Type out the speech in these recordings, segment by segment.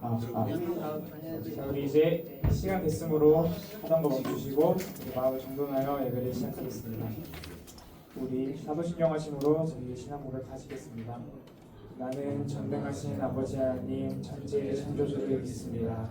아, 아. 우리 이제 시간 됐으므로 거 멈추시고 마음을 정돈하여 예배를 시작하겠습니다. 우리 사도신경 하심으로 저희 신앙 고백하시겠습니다. 나는 전능하신 아버지 하나님 천지의 창조주를 믿습니다.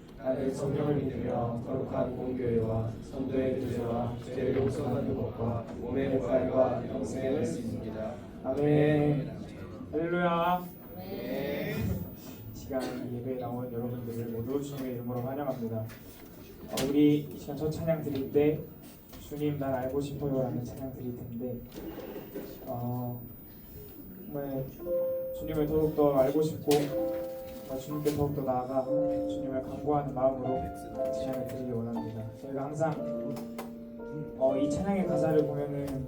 나는 성령을 믿으며 거룩한 공교회와 성도의 교제와 죄를 용서받는 것과 몸의 부활과 영생을 믿습니다. 아멘. 할렐루야. 이 시간 예배에 나온 여러분들을 모두 주님의 이름으로 환영합니다. 어, 우리 이 시간 첫 찬양 드릴 때 주님 난 알고 싶어요라는 찬양 드릴 텐데 어, 정말 주님을 더욱더 알고 싶고 어, 주님께 더욱더 나아가 주님을 간구하는 마음으로 찬양을 드리기 원합니다. 저희가 항상 어, 이 찬양의 가사를 보면은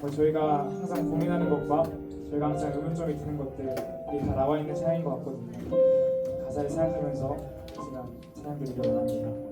뭐 저희가 항상 고민하는 것과 저희가 항상 의문점이 드는 것들이 다 나와 있는 찬양인 것 같거든요. 가사를 생각하면서 제가 찬양 드리기 원합니다.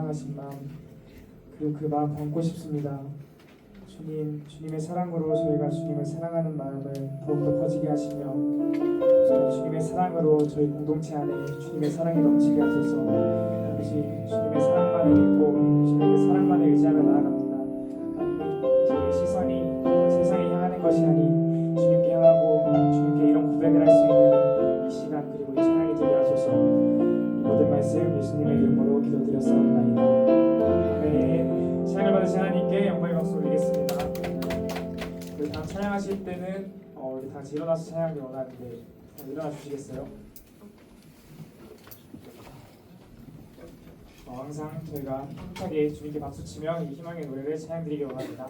사랑하신 마음 그리고 그 마음 담고 싶습니다. 주님, 주님의 사랑으로 저희가 주님을 사랑하는 마음을 더욱더 커지게 하시며 저희 주님의 사랑으로 저희 공동체 안에 주님의 사랑이 넘치게 하소서 아버지 주님의 사랑만을 믿고 주님의 그 사랑만을 의지하며 나아갑니다 저희의 시선이 세상에 향하는 것이 아닌 올리겠습니다 그 다음 찬양하실 때는 어, 우리 다 같이 일어나서 찬양하기 원하는데 다 일어나 주시겠어요? 어, 항상 저희가 힘차게 주님께 박수치며 이 희망의 노래를 찬양드리기 원합니다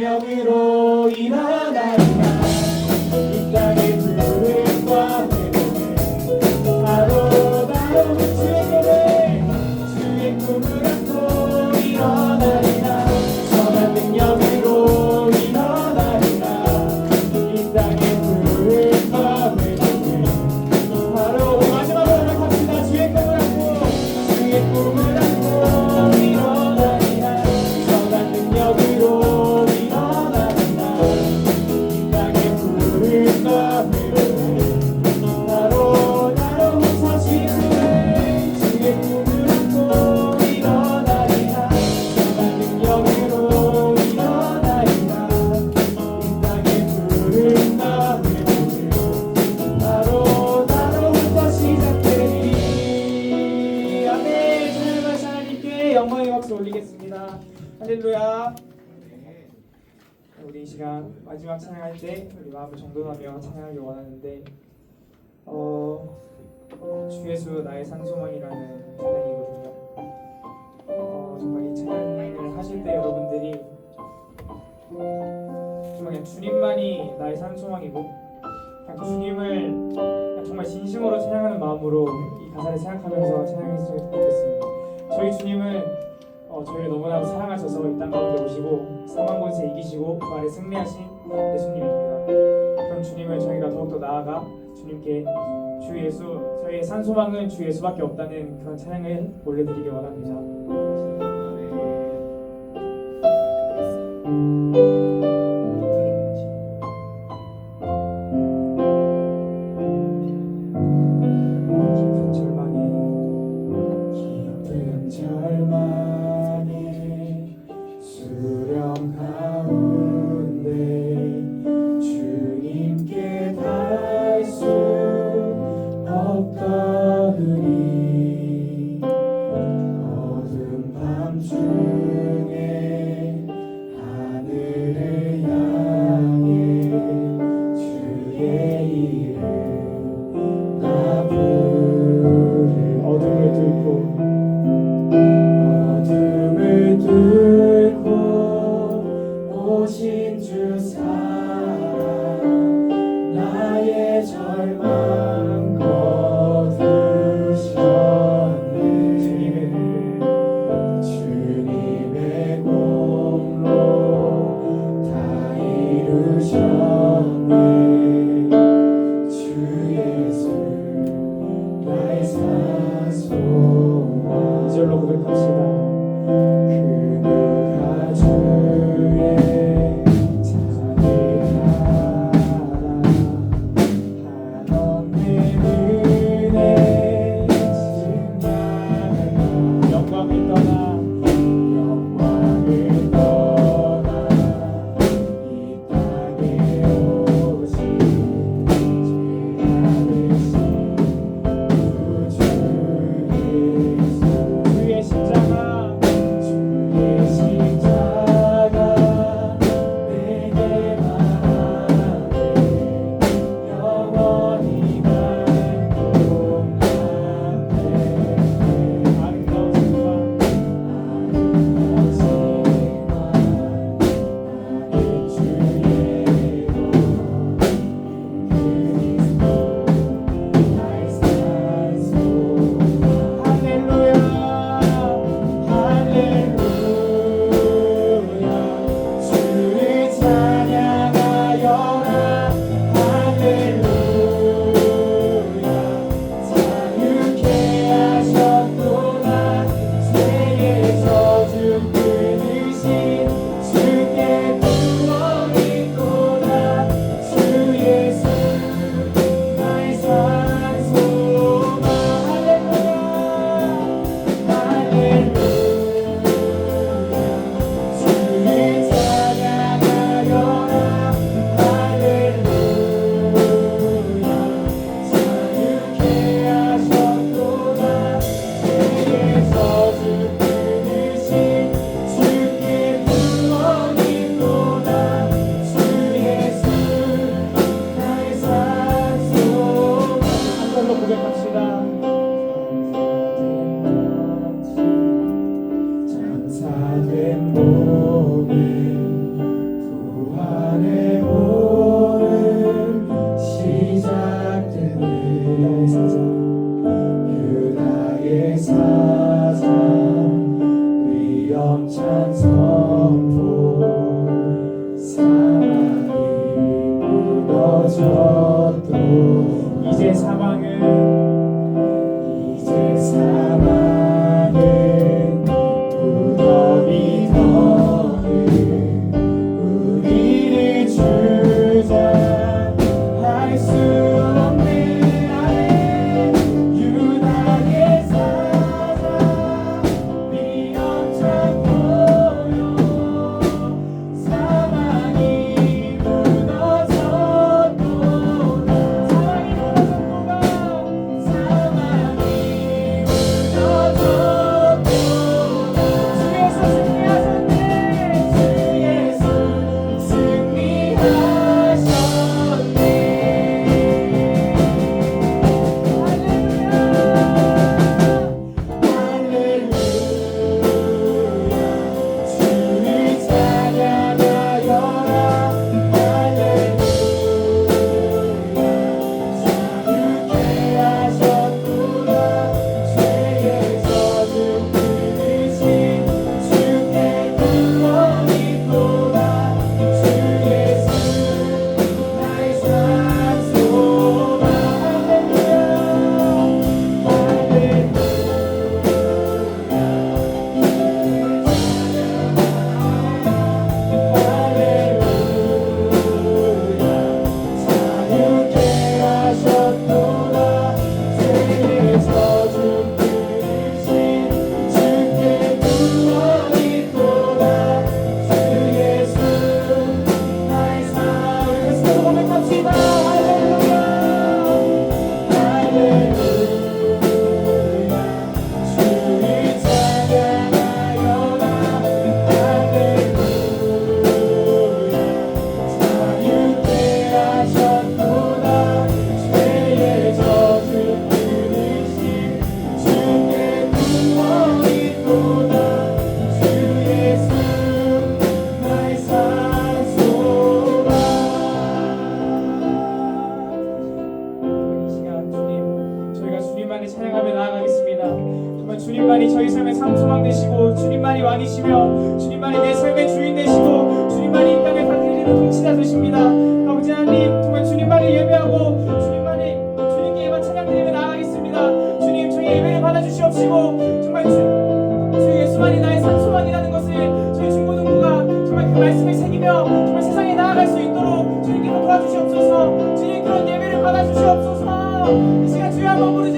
영이로 인하여 시간 마지막 찬양할 때 우리 마음을 정돈하며 찬양하기 원하는데 어, 어, 주 예수 나의 산소망이라는 찬양이거든요. 어, 정말 이 찬양을 하실 때 여러분들이 정말 그냥 주님만이 나의 산소망이고 그냥 주님을 그냥 정말 진심으로 찬양하는 마음으로 이 가사를 생각하면서 찬양했으면 좋겠습니다. 저희 주님은 어, 저희를 너무나 사랑하셔서 이 땅 가운데 오시고 상한 곳에 이기시고 그 안에 승리하신 예수님입니다. 그럼 주님을 저희가 더욱더 나아가 주님께 주 예수 저희의 산소망은 주 예수밖에 없다는 그런 찬양을 올려드리길 원합니다. 주시옵시고 정말 주, 주 예수만이 나의 산소원이라는 것을 저희 중고등부가 정말 그 말씀을 새기며 정말 세상에 나아갈 수 있도록 주님께서 도와주시옵소서. 주님 그런 예배를 받아주시옵소서. 이 시간 주여 한번 부르